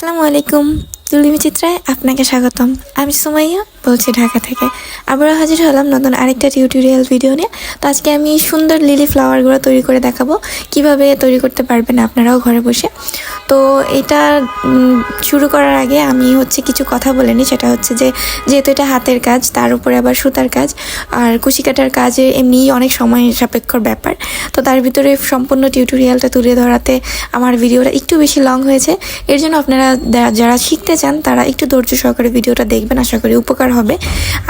আসসালামু আলাইকুম। তুলিমি চিত্রায় আপনাকে স্বাগতম। আমি সুমাইয়া বলছি ঢাকা থেকে। আবারও হাজির হলাম নতুন আরেকটা টিউটোরিয়াল ভিডিও নিয়ে। তো আজকে আমি সুন্দর লিলি ফ্লাওয়ারগুলো তৈরি করে দেখাবো। কীভাবে তৈরি করতে পারবেন আপনারাও ঘরে বসে। তো এটা শুরু করার আগে আমি হচ্ছে কিছু কথা বলে নিই। সেটা হচ্ছে যে, যেহেতু এটা হাতের কাজ, তার উপরে আবার সুতার কাজ। আর কুশি কাটার কাজে এমনিই অনেক সময় সাপেক্ষর ব্যাপার। তো তার ভিতরে সম্পূর্ণ টিউটোরিয়ালটা তুলে ধরাতে আমার ভিডিওটা একটু বেশি লং হয়েছে। এর জন্য আপনারা, যারা শিখতে চান, তারা একটু ধৈর্য সহকারে ভিডিওটা দেখবেন। আশা করি উপকার হবে।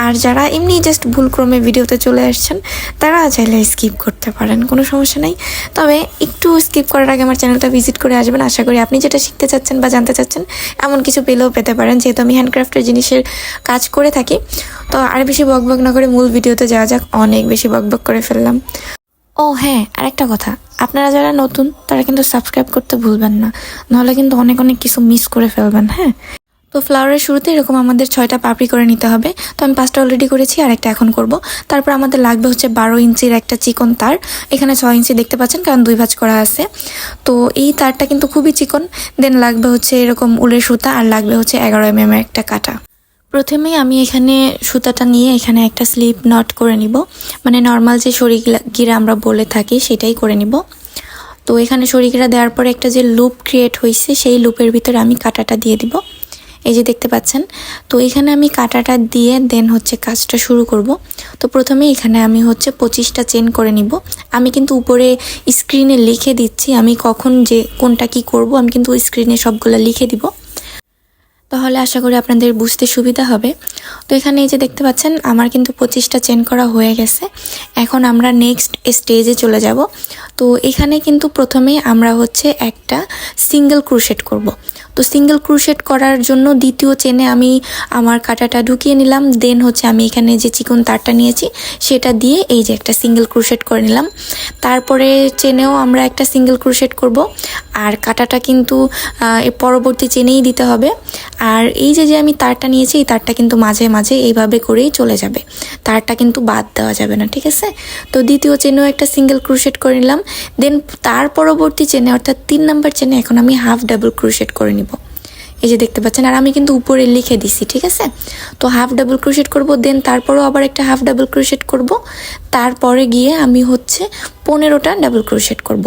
আর যারা এমনি জাস্ট ভুলক্রমে ভিডিওতে চলে আসছেন, তারা চাইলে স্কিপ করতে পারেন, কোনো সমস্যা নেই। তবে একটু স্কিপ করার আগে আমার চ্যানেলটা ভিজিট করে আসবেন। আশা করি আপনি যেটা শিখতে চাচ্ছেন বা জানতে চাচ্ছেন, এমন কিছু পেলেও পেতে পারেন। যেহেতু আমি হ্যান্ডক্রাফটের জিনিসের কাজ করে থাকি, তো আর বেশি বকবক না করে মূল ভিডিওতে যাওয়া যাক। অনেক বেশি বকবক করে ফেললাম। ও হ্যাঁ আরেকটা কথা। আপনারা যারা নতুন, তারা কিন্তু সাবস্ক্রাইব করতে ভুলবেন না। নাহলে কিন্তু অনেক অনেক কিছু মিস করে ফেলবেন হ্যাঁ? তো ফ্লাওয়ারের শুরুতে এরকম আমাদের ছয়টা পাপড়ি করে নিতে হবে। তো আমি পাঁচটা অলরেডি করেছি, আর একটা এখন করব। তারপর আমাদের লাগবে হচ্ছে বারো ইঞ্চির একটা চিকন তার। এখানে ছয় ইঞ্চি দেখতে পাচ্ছেন, কারণ দুই ভাঁজ করা আছে। তো এই তারটা কিন্তু খুবই চিকন। দেন লাগবে হচ্ছে এরকম উলের সুতা, আর লাগবে হচ্ছে এগারো এম এর একটা কাটা। প্রথমেই আমি এখানে সুতাটা নিয়ে এখানে একটা স্লিপ নট করে নিব। মানে নর্মাল যে শরীরগিরা আমরা বলে থাকি, সেটাই করে নিব। তো এখানে শরীরগিরা দেওয়ার পরে একটা যে লুপ ক্রিয়েট হয়েছে সেই লুপের ভিতরে আমি কাটাটা দিয়ে দিব। এই যে দেখতে পাচ্ছেন, তো এখানে আমি কাটাটা দিয়ে দেন হচ্ছে কাজটা শুরু করব। তো প্রথমে এখানে আমি হচ্ছে পঁচিশটা চেন করে নিব। আমি কিন্তু উপরে স্ক্রিনে লিখে দিচ্ছি, আমি কখন যে কোনটা কি করব, আমি কিন্তু স্ক্রিনে সবগুলো লিখে দিব। তাহলে আশা করি আপনাদের বুঝতে সুবিধা হবে। তো এখানে এই যে দেখতে পাচ্ছেন, আমার কিন্তু পঁচিশটা চেন করা হয়ে গেছে। এখন আমরা নেক্সট স্টেজে চলে যাব। তো এখানে কিন্তু প্রথমেই আমরা হচ্ছে একটা সিঙ্গেল ক্রুশেট করব। তো সিঙ্গেল ক্রুশেট করার জন্য দ্বিতীয় চেনে আমি আমার কাটাটা ঢুকিয়ে নিলাম। দেন হচ্ছে আমি এখানে যে চিকন তারটা নিয়েছি, সেটা দিয়ে এই যে একটা সিঙ্গেল ক্রুশেট করে নিলাম। তারপরে চেনেও আমরা একটা সিঙ্গেল ক্রুশেট করব। আর কাটাটা কিন্তু পরবর্তী চেনেই দিতে হবে। আর এই যে যে আমি তারটা নিয়েছি, এই তারটা কিন্তু মাঝে মাঝে এইভাবে করেই চলে যাবে। তারটা কিন্তু বাদ দেওয়া যাবে না, ঠিক আছে? তো দ্বিতীয় চেনেও একটা সিঙ্গেল ক্রুশেট করে নিলাম। দেন তার পরবর্তী চেনে অর্থাৎ তিন নাম্বার চেনে এখন আমি হাফ ডাবল ক্রুশেট করে এই যে দেখতে পাচ্ছেন, আর আমি কিন্তু উপরে লিখে দিছি, ঠিক আছে? তো হাফ ডাবল ক্রোশেট করব দেন তারপরেও আবার একটা হাফ ডাবল ক্রোশেট করব। তারপরে গিয়ে আমি হচ্ছে পনেরোটা ডাবল ক্রোশেট করব।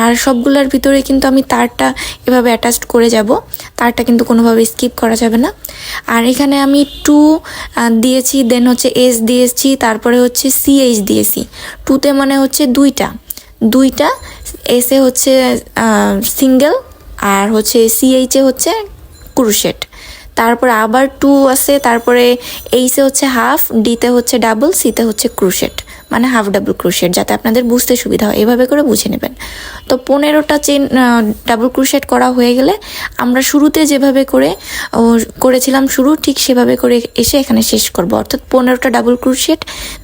আর সবগুলোর ভিতরে কিন্তু আমি তারটা এভাবে অ্যাটাচড করে যাব। তারটা কিন্তু কোনোভাবে স্কিপ করা যাবে না। আর এখানে আমি টু দিয়েছি দেন হচ্ছে এস দিয়েছি, তারপরে হচ্ছে সিএইচ দিয়েছি। টুতে মানে হচ্ছে দুইটা। দুইটা এসে হচ্ছে সিঙ্গেল আর হচ্ছে সিএইচে হচ্ছে ক্রুশেট। তারপর আবার টু আছে, তারপরে এইসে হচ্ছে হাফ ডিতে হচ্ছে ডাবল সিতে হচ্ছে ক্রুশেট মানে হাফ ডাবল ক্রুশেট যাতে আপনাদের বুঝতে সুবিধা হয়। এভাবে করে বুঝে নেবেন। তো পনেরোটা চেন ডাবল ক্রুশেট করা হয়ে গেলে আমরা শুরুতে যেভাবে করে করেছিলাম শুরু, ঠিক সেভাবে করে এসে এখানে শেষ করব। অর্থাৎ পনেরোটা ডাবল ক্রুশেট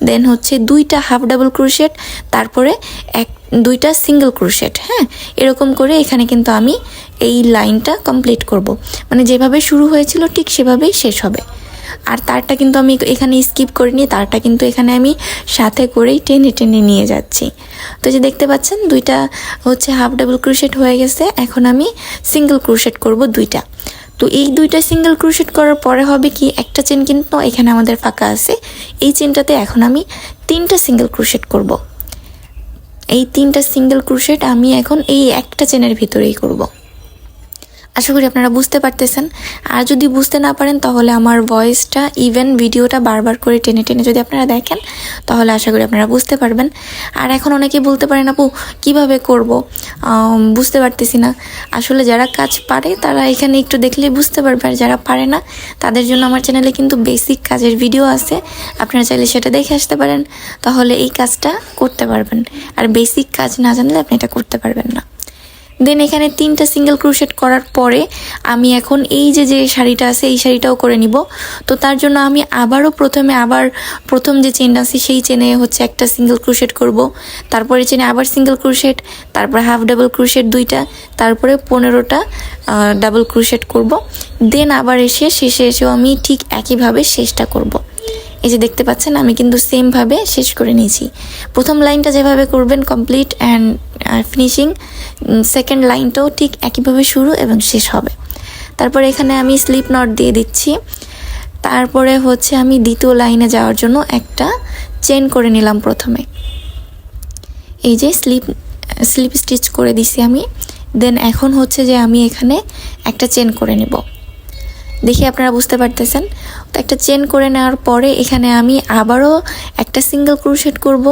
দেন হচ্ছে দুইটা হাফ ডাবল ক্রুশেট তারপরে এক, দুইটা সিঙ্গেল ক্রুশেট হ্যাঁ? এরকম করে এখানে কিন্তু আমি এই লাইনটা কমপ্লিট করব। মানে যেভাবে শুরু হয়েছিল ঠিক সেভাবেই শেষ হবে। আর তারটা কিন্তু আমি এখানে স্কিপ করিনি, তারটা কিন্তু এখানে আমি সাথে করেই টেনে টেনে নিয়ে যাচ্ছি। তো যে দেখতে পাচ্ছেন, দুইটা হচ্ছে হাফ ডাবল ক্রুশেট হয়ে গেছে, এখন আমি সিঙ্গেল ক্রুশেট করব দুইটা। তো এই দুইটা সিঙ্গেল ক্রুশেট করার পরে হবে কি, একটা চেন কিন্তু এখানে আমাদের ফাঁকা আছে, এই চেনটাতে এখন আমি তিনটা সিঙ্গেল ক্রুশেট করব। এই তিনটা সিঙ্গেল ক্রুশেট আমি এখন এই একটা চেনের ভিতরেই করব। আশা করি আপনারা বুঝতে পারতেছেন। আর যদি বুঝতে না পারেন, তাহলে আমার ভয়েসটা ইভেন ভিডিওটা বারবার করে টেনে টেনে যদি আপনারা দেখেন, তাহলে আশা করি আপনারা বুঝতে পারবেন। আর এখন অনেকেই বলতে পারেন, আপু, কীভাবে করব? বুঝতে পারতেছি না। আসলে যারা কাজ পারে, তারা এখানে একটু দেখলেই বুঝতে পারবে। আর যারা পারে না, তাদের জন্য আমার চ্যানেলে কিন্তু বেসিক কাজের ভিডিও আছে। আপনারা চাইলে সেটা দেখে আসতে পারেন। তাহলে এই কাজটা করতে পারবেন। আর বেসিক কাজ না জানলে আপনি এটা করতে পারবেন না। দেন এখানে তিনটা সিঙ্গেল ক্রুশেট করার পরে আমি এখন এই যে যে শাড়িটা আছে, এই শাড়িটাও করে নিব। তো তার জন্য আমি আবারও প্রথমে, আবার প্রথম যে চেন আছে, সেই চেনে হচ্ছে একটা সিঙ্গেল ক্রুশেট করব। তারপরে চেনে আবার সিঙ্গেল ক্রুশেট তারপরে হাফ ডাবল ক্রুশেট দুইটা, তারপরে পনেরোটা ডাবল ক্রুশেট করব। দেন আবার এসে শেষে এসেও আমি ঠিক একইভাবে শেষটা করব। এই যে দেখতে পাচ্ছেন, আমি কিন্তু সেমভাবে শেষ করে নিয়েছি। প্রথম লাইনটা যেভাবে করবেন কমপ্লিট অ্যান্ড ফিনিশিং সেকেন্ড লাইনটাও ঠিক একইভাবে শুরু এবং শেষ হবে। তারপরে এখানে আমি স্লিপ নট দিয়ে দিচ্ছি। তারপরে হচ্ছে আমি দ্বিতীয় লাইনে যাওয়ার জন্য একটা চেন করে নিলাম প্রথমে। এই যে স্লিপ স্লিপ স্টিচ করে দিছি আমি। দেন এখন হচ্ছে যে আমি এখানে একটা চেন করে নেব। দেখি আপনারা বুঝতে পারতেছেন? তো একটা চেন করে নেওয়ার পরে এখানে আমি আবারও একটা সিঙ্গেল ক্রুশেট করব।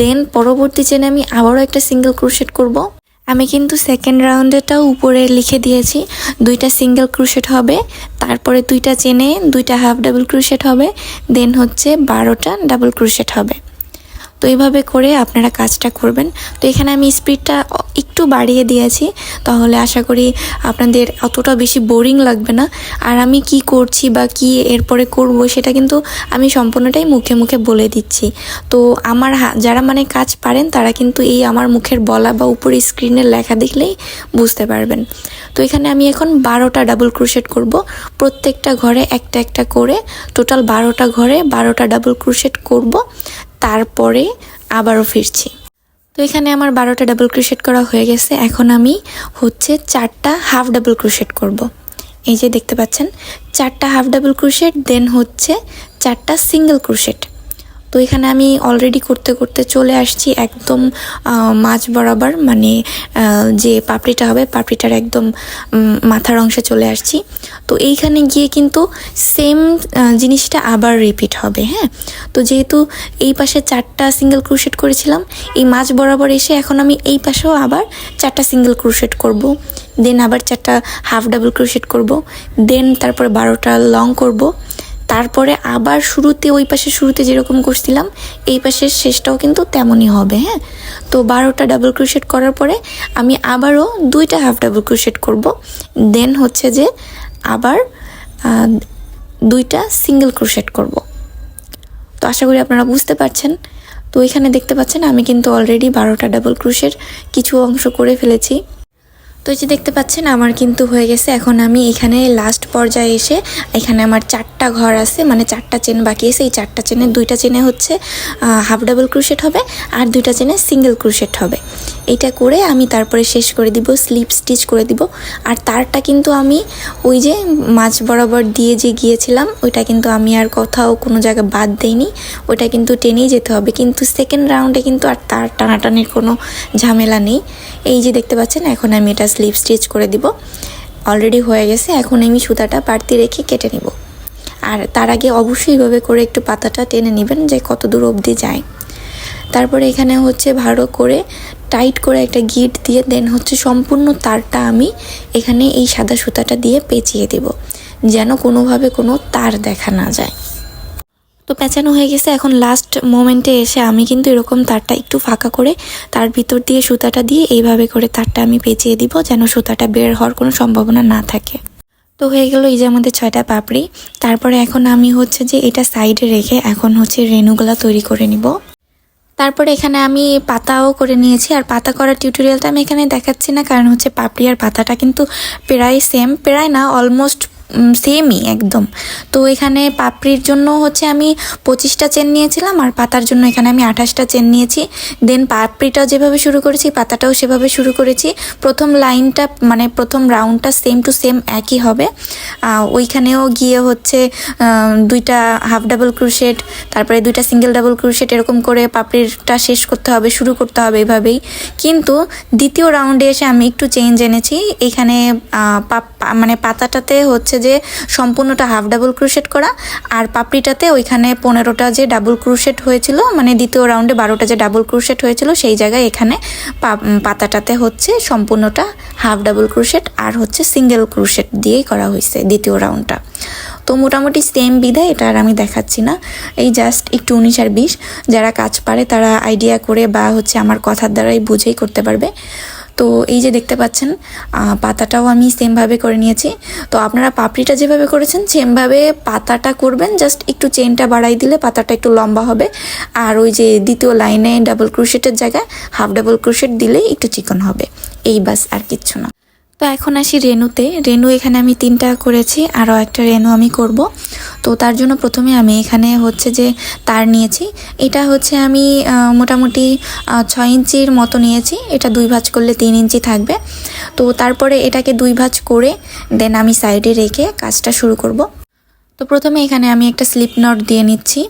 দেন পরবর্তী চেনে আমি আবারও একটা সিঙ্গেল ক্রুশেট করব। আমি কিন্তু সেকেন্ড রাউন্ডেটাও উপরে লিখে দিয়েছি। দুইটা সিঙ্গেল ক্রুশেট হবে, তারপরে দুইটা চেনে দুইটা হাফ ডাবল ক্রুশেট হবে দেন হচ্ছে বারোটা ডাবল ক্রুশেট হবে। তো এইভাবে করে আপনারা কাজটা করবেন। তো এখানে আমি স্পিডটা একটু বাড়িয়ে দিয়েছি, তাহলে আশা করি আপনাদের অতটা বেশি বোরিং লাগবে না। আর আমি কি করছি বা কি এরপরে করব সেটা কিন্তু আমি সম্পূর্ণটাই মুখে মুখে বলে দিচ্ছি। তো আমার যারা মানে কাজ পারেন, তারা কিন্তু এই আমার মুখের বলা বা উপরে স্ক্রিনের লেখা দেখলেই বুঝতে পারবেন। তো এখানে আমি এখন বারোটা ডাবল ক্রুশেট করব। প্রত্যেকটা ঘরে একটা একটা করে টোটাল বারোটা ঘরে বারোটা ডাবল ক্রুশেট করব। তারপরে আবারও ফিরছি। তো এখানে আমার বারোটা ডাবল ক্রুশেট করা হয়ে গেছে এখন আমি হচ্ছে চারটা হাফ ডাবল ক্রুশেট করব। এই যে দেখতে পাচ্ছেন, চারটা হাফ ডাবল ক্রুশেট দেন হচ্ছে চারটা সিঙ্গেল ক্রুশেট তো এখানে আমি অলরেডি করতে করতে চলে আসছি একদম মাঝ বরাবর মানে যে পাপড়িটা হবে পাপড়িটার একদম মাথার অংশে চলে আসছি। তো এইখানে গিয়ে কিন্তু সেম জিনিসটা আবার রিপিট হবে হ্যাঁ? তো যেহেতু এই পাশে চারটা সিঙ্গেল ক্রুশেট করেছিলাম, এই মাঝ বরাবর এসে এখন আমি এই পাশেও আবার চারটা সিঙ্গেল ক্রুশেট করব। দেন আবার চারটা হাফ ডাবল ক্রুশেট করব। দেন তারপরে বারোটা লং করব। তারপরে আবার শুরুতে, ওই পাশে শুরুতে যেরকম করছিলাম, এই পাশের শেষটাও কিন্তু তেমনই হবে হ্যাঁ? তো বারোটা ডাবল ক্রুশেট করার পরে আমি আবারও দুইটা হাফ ডাবল ক্রুশেট করব। দেন হচ্ছে যে আবার দুইটা সিঙ্গেল ক্রুশেট করব। তো আশা করি আপনারা বুঝতে পারছেন। তো এখানে দেখতে পাচ্ছেন আমি কিন্তু অলরেডি বারোটা ডাবল ক্রুশের কিছু অংশ করে ফেলেছি। তো যে দেখতে পাচ্ছেন, আমার কিন্তু হয়ে গেছে। এখন আমি এখানে লাস্ট পর্যায়ে এসে এখানে আমার চারটা ঘর আছে মানে চারটা চেন বাকি আছে। এই চারটা চেনে দুইটা চেনে হচ্ছে হাফ ডাবল ক্রুশেট হবে আর দুইটা চেনে সিঙ্গেল ক্রুশেট হবে। এটা করে আমি তারপরে শেষ করে দিব স্লিপ স্টিচ করে দিব। আর তারটা কিন্তু আমি ওই যে মাছ বরাবর দিয়ে যে গিয়েছিলাম, ওইটা কিন্তু আমি আর কোথাও কোনো জায়গায় বাদ দেইনি। ওইটা কিন্তু টেনেই যেতে হবে। কিন্তু সেকেন্ড রাউন্ডে কিন্তু আর তার টানাটানির কোনো ঝামেলা নেই। এই যে দেখতে পাচ্ছেন, এখন আমি এটা স্লিপ স্টিচ করে দিব। অলরেডি হয়ে গেছে, এখন আমি সুতাটা বাড়তি রেখে কেটে নিব। আর তার আগে অবশ্যই এভাবে করে একটু পাতাটা টেনে নেবেন যে কত দূর অবধি যায়। তারপরে এখানে হচ্ছে ভালো করে টাইট করে একটা গিট দিয়ে দেন হচ্ছে সম্পূর্ণ তারটা আমি এখানে এই সাদা সুতাটা দিয়ে পেঁচিয়ে দেব, যেন কোনোভাবে কোনো তার দেখা না যায়। তো পেঁচানো হয়ে গেছে। এখন লাস্ট মোমেন্টে এসে আমি কিন্তু এরকম তারটা একটু ফাঁকা করে তার ভিতর দিয়ে সুতাটা দিয়ে এইভাবে করে তারটা আমি পেঁচিয়ে দিব যেন সুতাটা বের হওয়ার কোনো সম্ভাবনা না থাকে। তো হয়ে গেল এই যে আমাদের ছয়টা পাপড়ি। তারপরে এখন আমি হচ্ছে যে এটা সাইডে রেখে এখন হচ্ছে রেণুগুলা তৈরি করে নিব। তারপরে এখানে আমি পাতাও করে নিয়েছি আর পাতা করার টিউটোরিয়ালটা আমি এখানে দেখাচ্ছি না, কারণ হচ্ছে পাপড়ি আর পাতাটা কিন্তু প্রায় সেম প্রায় না অলমোস্ট সেমই একদম। তো এখানে পাপড়ির জন্য হচ্ছে আমি পঁচিশটা চেন নিয়েছিলাম আর পাতার জন্য এখানে আমি আঠাশটা চেন নিয়েছি। দেন পাপড়িটাও যেভাবে শুরু করেছি, পাতাটাও সেভাবে শুরু করেছি। প্রথম লাইনটা মানে প্রথম রাউন্ডটা সেম টু সেম একই হবে। ওইখানেও গিয়ে হচ্ছে দুইটা হাফ ডাবল ক্রুশেট তারপরে দুইটা সিঙ্গেল ডাবল ক্রুশেট এরকম করে পাপড়িরটা শেষ করতে হবে, শুরু করতে হবে এভাবেই। কিন্তু দ্বিতীয় রাউন্ডে এসে আমি একটু চেঞ্জ এনেছি। এখানে মানে পাতাটাতে হচ্ছে যে সম্পূর্ণটা হাফ ডাবল ক্রুশেট করা, আর পাপড়িটাতে ওইখানে পনেরোটা যে ডাবল ক্রুশেট হয়েছিল মানে দ্বিতীয় রাউন্ডে বারোটা যে ডাবল ক্রুশেট হয়েছিল, সেই জায়গায় এখানে পাতাটাতে হচ্ছে সম্পূর্ণটা হাফ ডাবল ক্রুশেট আর হচ্ছে সিঙ্গেল ক্রুশেট দিয়েই করা হয়েছে দ্বিতীয় রাউন্ডটা তো মোটামুটি সেম বিধায় এটা আর আমি দেখাচ্ছি না। এই জাস্ট একটু উনিশ আর বিশ, যারা কাজ পারে তারা আইডিয়া করে বা হচ্ছে আমার কথার দ্বারাই বুঝেই করতে পারবে। তো এই যে দেখতে পাচ্ছেন পাতাটাও আমি সেমভাবে করে নিয়েছি। তো আপনারা পাপড়িটা যেভাবে করেছেন সেমভাবে পাতাটা করবেন জাস্ট একটু চেনটা বাড়াই দিলে পাতাটা একটু লম্বা হবে। আর ওই যে দ্বিতীয় লাইনে ডাবল ক্রুশেটের জায়গায় হাফ ডাবল ক্রুশেট দিলেই একটু চিকন হবে। এই বাস আর কিচ্ছু না। তো এখন আসি রেনুতে রেনু এখানে আমি তিনটা করেছি, আরও একটা রেনু আমি করব। তো তার জন্য প্রথমে আমি এখানে হচ্ছে যে তার নিয়েছি। এটা হচ্ছে আমি মোটামুটি ছয় ইঞ্চির মতো নিয়েছি। এটা দুই ভাঁজ করলে তিন ইঞ্চি থাকবে। তো তারপরে এটাকে দুই ভাঁজ করে দেন আমি সাইডে রেখে কাজটা শুরু করব। তো প্রথমে এখানে আমি একটা স্লিপ নট দিয়ে নিচ্ছি।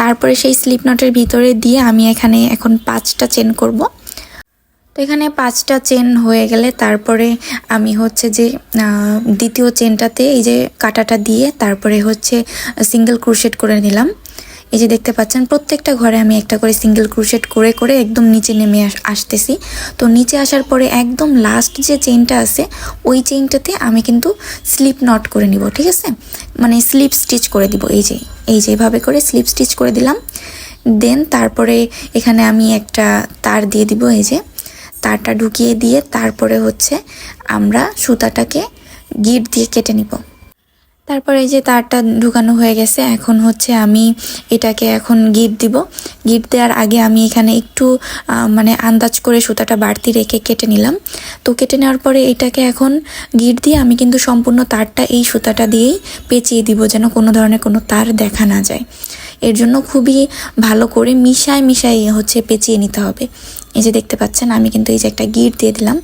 তারপরে সেই স্লিপ নটের ভিতরে দিয়ে আমি এখানে এখন পাঁচটা চেন করব। তো এখানে পাঁচটা চেন হয়ে গেলে তারপরে আমি হচ্ছে যে দ্বিতীয় চেনটাতে এই যে কাটাটা দিয়ে তারপরে হচ্ছে সিঙ্গেল ক্রুশেট করে নিলাম। এই যে দেখতে পাচ্ছেন, প্রত্যেকটা ঘরে আমি একটা করে সিঙ্গেল ক্রুশেট করে করে একদম নিচে নেমে আস- আসতেছি। তো নিচে আসার পরে একদম লাস্ট যে চেইনটা আছে, ওই চেইনটাতে আমি কিন্তু স্লিপ নট করে নিব, ঠিক আছে? মানে স্লিপ স্টিচ করে দিব, এই যে এই যে এভাবে করে স্লিপ স্টিচ করে দিলাম। দেন তারপরে এখানে আমি একটা তার দিয়ে দিব, এই যে। তারটা ঢুকিয়ে দিয়ে তারপরে হচ্ছে আমরা সুতাটাকে গিট দিয়ে কেটে নিব। তারপরে এই যে তারটা ঢুকানো হয়ে গেছে, এখন হচ্ছে আমি এটাকে এখন গিট দিব। গিট দেওয়ার আগে আমি এখানে একটু মানে আন্দাজ করে সুতাটা বাড়তি রেখে কেটে নিলাম। তো কেটে নেওয়ার পরে এটাকে এখন গিট দিয়ে আমি কিন্তু সম্পূর্ণ তারটা এই সুতাটা দিয়েই পেঁচিয়ে দিব যেন কোনো ধরনের কোনো তার দেখা না যায়। এর জন্য খুবই ভালো করে মিশায় মিশাই হচ্ছে পেঁচিয়ে নিতে হবে। এই যে দেখতে পাচ্ছেন, আমি কিন্তু এই যে একটা গিট দিয়ে দিলাম।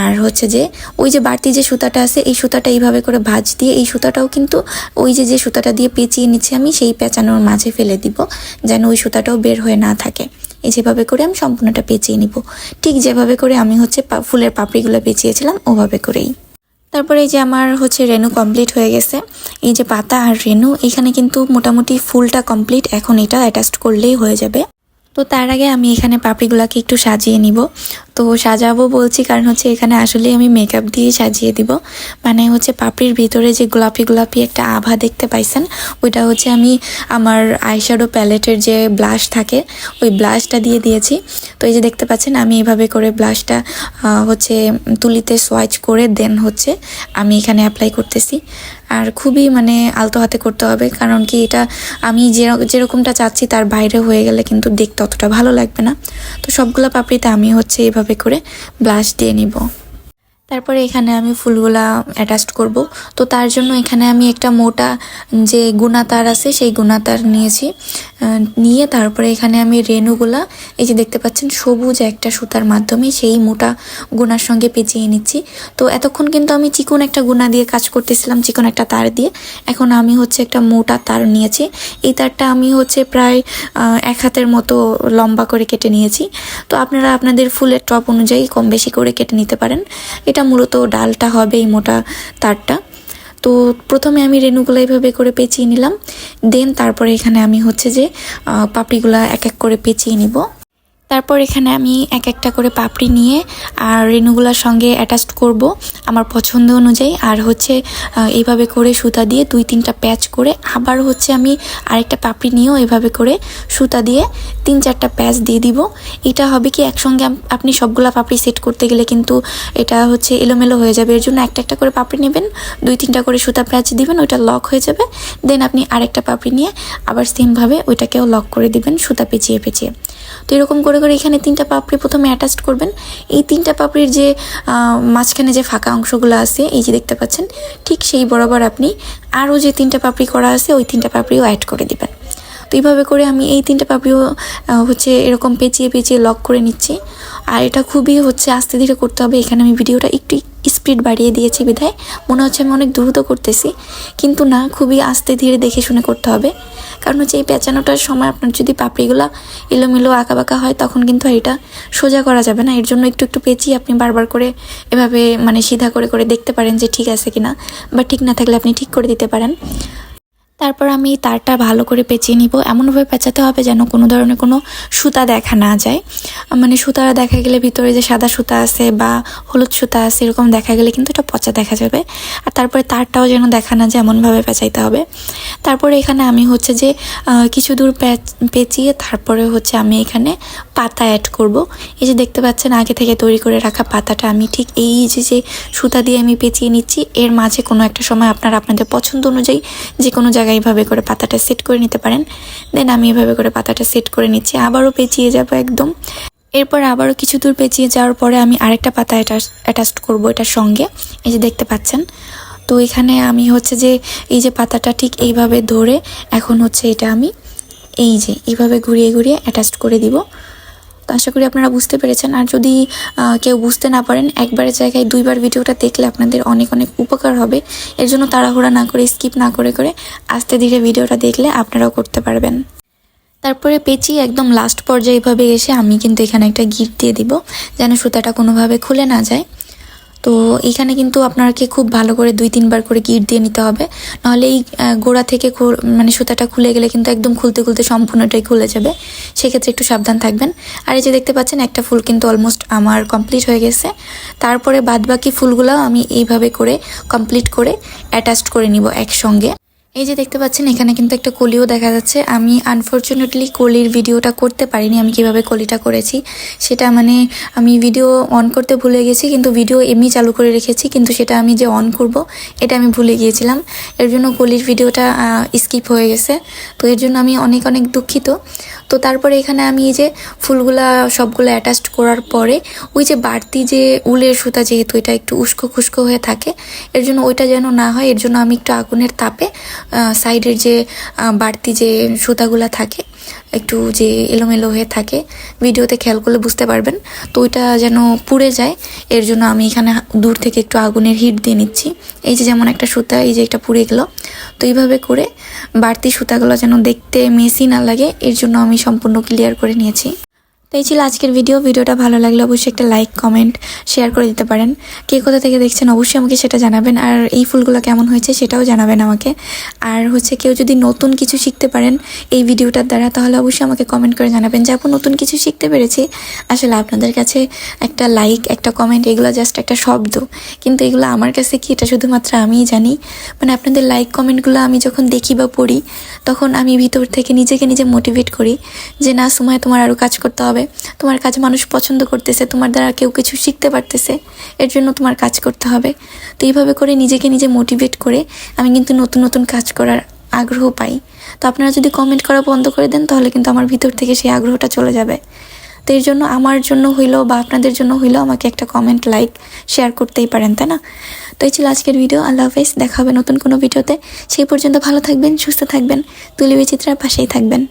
আর হচ্ছে যে ওই যে বাড়তি যে সুতাটা আছে, এই সুতাটা এইভাবে করে ভাজ দিয়ে, এই সুতাটাও কিন্তু ওই যে যে সুতাটা দিয়ে পেঁচিয়ে নিচ্ছি আমি, সেই পেঁচানোর মাঝে ফেলে দিব, যেন ওই সুতাটাও বের হয়ে না থাকে। এই যেভাবে করে আমি সম্পূর্ণটা পেঁচিয়ে নিব। ঠিক যেভাবে করে আমি হচ্ছে ফুলের পাপড়িগুলো পেঁচিয়েছিলাম, ওভাবে করেই। তারপরে এই যে আমার হচ্ছে রেনু কমপ্লিট হয়ে গেছে। এই যে পাতা আর রেনু, এখানে কিন্তু মোটামুটি ফুলটা কমপ্লিট এখন এটা অ্যাটাস্ট করলেই হয়ে যাবে। তো তার আগে আমি এখানে পাপড়িগুলোকে একটু সাজিয়ে নিব। তো সাজাবো বলছি, কারণ হচ্ছে এখানে আসলে আমি মেকআপ দিয়ে সাজিয়ে দিব। মানে হচ্ছে পাপড়ির ভিতরে যে গোলাপি গোলাপি একটা আভা দেখতে পাইছেন, ওইটা হচ্ছে আমি আমার আইশ্যাডো প্যালেটের যে ব্লাশ থাকে, ওই ব্লাশটা দিয়ে দিয়েছি। তো এই যে দেখতে পাচ্ছেন, আমি এভাবে করে ব্লাশটা হচ্ছে তুলিতে সোয়াইচ করে দেন হচ্ছে আমি এখানে অ্যাপ্লাই করতেছি। আর খুবই মানে আলতো হাতে করতে হবে, কারণ কি এটা আমি যেরকমটা চাচ্ছি তার বাইরে হয়ে গেলে কিন্তু দেখতে অতটা ভালো লাগবে না। তো সবগুলো পাপড়িতে আমি হচ্ছে এভাবে করে ব্লাশ দিয়ে নিব। তারপরে এখানে আমি ফুলগুলা অ্যাটাচড করব। তো তার জন্য এখানে আমি একটা মোটা যে গুণা তার আছে, সেই গুণা তার নিয়েছি নিয়ে তারপরে এখানে আমি রেনুগুলা এই যে দেখতে পাচ্ছেন, সবুজ একটা সুতার মাধ্যমে সেই মোটা গুণার সঙ্গে পেঁচিয়ে নিচ্ছি। তো এতক্ষণ কিন্তু আমি চিকন একটা গুণা দিয়ে কাজ করতেছিলাম, চিকন একটা তার দিয়ে। এখন আমি হচ্ছে একটা মোটা তার নিয়েছি। এই তারটা আমি হচ্ছে প্রায় এক হাতের মতো লম্বা করে কেটে নিয়েছি। তো আপনারা আপনাদের ফুলের টপ অনুযায়ী কম বেশি করে কেটে নিতে পারেন। এটা মূলত ডালটা হবে এই মোটা তারটা। তো প্রথমে আমি রেণুগুলো এইভাবে করে পেঁচিয়ে নিলাম। দেন তারপরে এখানে আমি হচ্ছে যে পাপড়িগুলো এক এক করে পেঁচিয়ে নিব। তারপর এখানে আমি এক একটা করে পাপড়ি নিয়ে আর রেণুগুলার সঙ্গে অ্যাটাচড করব আমার পছন্দ অনুযায়ী। আর হচ্ছে এইভাবে করে সুতা দিয়ে দুই তিনটা প্যাচ করে আবার হচ্ছে আমি আরেকটা পাপড়ি নিয়েও এভাবে করে সুতা দিয়ে তিন চারটা প্যাচ দিয়ে দিব। এটা হবে কি একসঙ্গে আপনি সবগুলা পাপড়ি সেট করতে গেলে কিন্তু এটা হচ্ছে এলোমেলো হয়ে যাবে। এর জন্য একটা একটা করে পাপড়ি নেবেন, দুই তিনটা করে সুতা প্যাচ দিবেন, ওইটা লক হয়ে যাবে। দেন আপনি আরেকটা পাপড়ি নিয়ে আবার সেমভাবে ওইটাকেও লক করে দিবেন সুতা পেঁচিয়ে পেঁচিয়ে। তো এরকম করে করে করে এখানে তিনটা পাপড়ি প্রথমে অ্যাটাচ করবেন। এই তিনটা পাপড়ির যে মাঝখানে যে ফাঁকা অংশগুলো আছে, এই যে দেখতে পাচ্ছেন, ঠিক সেই বরাবর আপনি আরও যে তিনটা পাপড়ি করা আছে, ওই তিনটা পাপড়িও অ্যাড করে দিবেন। তো এইভাবে করে আমি এই তিনটা পাপড়িও হচ্ছে এরকম পেঁচিয়ে পেঁচিয়ে লক করে নিচ্ছি। আর এটা খুবই হচ্ছে আস্তে ধীরে করতে হবে। এখানে আমি ভিডিওটা একটু স্পিড বাড়িয়ে দিয়েছি বিধায়। মনে হচ্ছে আমি অনেক দ্রুত করতেছি। কিন্তু না, খুবই আস্তে ধীরে দেখে শুনে করতে হবে। কারণ হচ্ছে এই পেঁচানোটার সময় আপনার যদি পাপড়িগুলো এলোমেলো আঁকা বাঁকা হয়, তখন কিন্তু এটা সোজা করা যাবে না। এর জন্য একটু একটু পেঁচিয়ে আপনি বারবার করে এভাবে মানে সিধা করে করে দেখতে পারেন যে ঠিক আছে কিনা। বা ঠিক না থাকলে আপনি ঠিক করে দিতে পারেন। তারপর আমি তারটা ভালো করে পেঁচিয়ে নিব। এমনভাবে পেঁচাতে হবে যেন কোনো ধরনের কোনো সুতা দেখা না যায়। মানে সুতা দেখা গেলে ভিতরে যে সাদা সুতা আছে বা হলুদ সুতা আছে এরকম দেখা গেলে কিন্তু এটা পচা দেখা যাবে। আর তারপরে তারটাও যেন দেখা না যায়, এমনভাবে পেঁচাইতে হবে। তারপরে এখানে আমি হচ্ছে যে কিছু দূর পেঁচিয়ে তারপরে হচ্ছে আমি এখানে পাতা অ্যাড করব। এই যে দেখতে পাচ্ছেন, আগে থেকে তৈরি করে রাখা পাতাটা আমি ঠিক এই যে যে সুতা দিয়ে আমি পেঁচিয়ে নিচ্ছি, এর মাঝে কোনো একটা সময় আপনারা আপনাদের পছন্দ অনুযায়ী যে কোনো জায়গায় এইভাবে করে পাতাটা সেট করে নিতে পারেন। দেন আমি এভাবে করে পাতাটা সেট করে নিচ্ছি। আবারও পেঁচিয়ে যাব একদম। এরপর আবারও কিছু দূর পেঁচিয়ে যাওয়ার পরে আমি আরেকটা পাতা অ্যাটাচ করব এটার সঙ্গে। এই যে দেখতে পাচ্ছেন। তো এখানে আমি হচ্ছে যে এই যে পাতাটা ঠিক এইভাবে ধরে এখন হচ্ছে এটা আমি এই যে এইভাবে ঘুরিয়ে ঘুরিয়ে অ্যাটাচ করে দিব। তো আশা করি আপনারা বুঝতে পেরেছেন। আর যদি কেউ বুঝতে না পারেন, একবারের জায়গায় দুইবার ভিডিওটা দেখলে আপনাদের অনেক অনেক উপকার হবে। এর জন্য তাড়াহুড়া না করে, স্কিপ না করে করে আস্তে ধীরে ভিডিওটা দেখলে আপনারাও করতে পারবেন। তারপরে পেঁচি একদম লাস্ট পর্যায়ে এভাবে এসে আমি কিন্তু এখানে একটা গিট দিয়ে দিব, যেন সুতাটা কোনোভাবে খুলে না যায়। তো এখানে কিন্তু আপনাকে খুব ভালো করে দুই, তিনবার করে গিট দিয়ে নিতে হবে। নাহলে এই গোড়া থেকে মানে সুতাটা খুলে গেলে কিন্তু একদম খুলতে খুলতে সম্পূর্ণটাই খুলে যাবে। সেক্ষেত্রে একটু সাবধান থাকবেন। আর এই যে দেখতে পাচ্ছেন, একটা ফুল কিন্তু অলমোস্ট আমার কমপ্লিট হয়ে গেছে। তারপরে বাদবাকি ফুলগুলো আমি এইভাবে করে কমপ্লিট করে অ্যাটাচড করে নিব একসঙ্গে। এই যে দেখতে পাচ্ছেন, এখানে কিন্তু একটা কলিও দেখা যাচ্ছে। আমি আনফর্চুনেটলি কলির ভিডিওটা করতে পারিনি, আমি কীভাবে কলিটা করেছি সেটা মানে আমি ভিডিও অন করতে ভুলে গেছি, কিন্তু ভিডিও এমনি চালু করে রেখেছি, কিন্তু সেটা আমি যে অন করব, এটা আমি ভুলে গিয়েছিলাম। এর জন্য কলির ভিডিওটা স্কিপ হয়ে গেছে। তো এর জন্য আমি অনেক অনেক দুঃখিত। তো তারপরে এখানে আমি এই যে ফুলগুলা, সবগুলো অ্যাটাচড করার পরে, ওই যে বাড়তি যে উলের সুতা যেহেতু, এটা একটু উস্কো খুস্কো হয়ে থাকে, এর জন্য ওইটা যেন না হয়, এর জন্য আমি একটু আগুনের তাপে সাইডের যে বাড়তি যে সুতাগুলা থাকে, একটু যে এলোমেলো হয়ে থাকে, ভিডিওতে খেয়াল করলে বুঝতে পারবেন। তো ওইটা যেন পুড়ে যায়, এর জন্য আমি এখানে দূর থেকে একটু আগুনের হিট দিয়ে নিচ্ছি। এই যে যেমন একটা সুতা, এই যে একটা পুড়ে গেল। তো এইভাবে করে বাড়তি সুতাগুলো যেন দেখতে মেসি না লাগে, এর জন্য আমি সম্পূর্ণ ক্লিয়ার করে নিয়েছি। তো এই ছিল আজকের ভিডিও ভিডিওটা ভালো লাগলে অবশ্যই একটা লাইক কমেন্ট শেয়ার করে দিতে পারেন। কে কোথা থেকে দেখছেন অবশ্যই আমাকে সেটা জানাবেন। আর এই ফুলগুলো কেমন হয়েছে সেটাও জানাবেন আমাকে। আর হচ্ছে কেউ যদি নতুন কিছু শিখতে পারেন এই ভিডিওটার দ্বারা, তাহলে অবশ্যই আমাকে কমেন্ট করে জানাবেন যে, আপু, নতুন কিছু শিখতে পেরেছি। আসলে আপনাদের কাছে একটা লাইক একটা কমেন্ট এগুলো জাস্ট একটা শব্দ। কিন্তু এগুলো আমার কাছে কি, এটা শুধুমাত্র আমিই জানি। মানে আপনাদের লাইক কমেন্টগুলো আমি যখন দেখি বা পড়ি, তখন আমি ভিতর থেকে নিজেকে নিজে মোটিভেট করি যে, না সময় তোমার আরও কাজ করতে হবে। তোমার কাজ মানুষ পছন্দ করতেছে, তোমার দ্বারা কেউ কিছু শিখতে পারতেছে, এর জন্য তোমার কাজ করতে হবে। তো এইভাবে করে নিজেকে নিজে মোটিভেট করে আমি কিন্তু নতুন নতুন কাজ করার আগ্রহ পাই। তো আপনারা যদি কমেন্ট করা বন্ধ করে দেন, তাহলে কিন্তু আমার ভিতর থেকে সেই আগ্রহটা চলে যাবে। তো এর জন্য আমার জন্য হইল বা আপনাদের জন্য হইল আমাকে একটা কমেন্ট লাইক শেয়ার করতেই পারেন, তাই না? তো এই ছিল আজকের ভিডিও আল্লাহ হাফেজ, দেখা হবে নতুন কোনো ভিডিওতে সেই পর্যন্ত ভালো থাকবেন, সুস্থ থাকবেন, তুলি বিচিত্রার পাশেই থাকবেন।